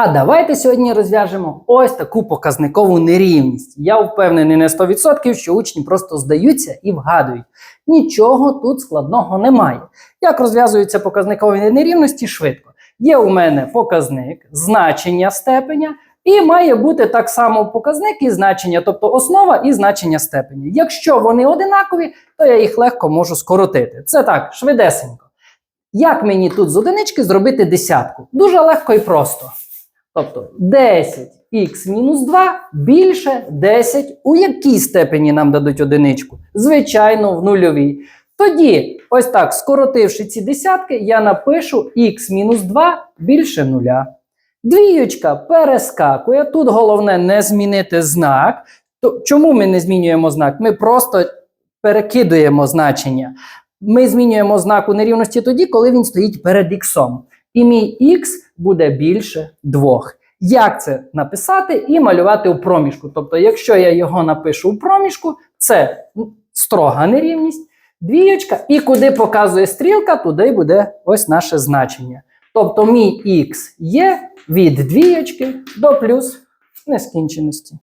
А давайте сьогодні розв'яжемо ось таку показникову нерівність. Я впевнений на 100%, що учні просто здаються і вгадують. Нічого тут складного немає. Як розв'язуються показникові нерівності швидко? Є у мене показник, значення степеня, і має бути так само показник і значення, тобто основа і значення степеня. Якщо вони одинакові, то я їх легко можу скоротити. Це так, швидесенько. Як мені тут з одинички зробити десятку? Дуже легко і просто. Тобто 10х мінус 2 більше 10. У якій степені нам дадуть одиничку? Звичайно, в нульовій. Тоді, ось так, скоротивши ці десятки, я напишу х мінус 2 більше нуля. Двіючка перескакує. Тут головне не змінити знак. Чому ми не змінюємо знак? Ми просто перекидуємо значення. Ми змінюємо знак у нерівності тоді, коли він стоїть перед іксом. І мій х буде більше двох. Як це написати і малювати у проміжку? Тобто, якщо я його напишу у проміжку, це строга нерівність, двієчка, і куди показує стрілка, туди буде ось наше значення. Тобто мій х є від двієчки до плюс нескінченості.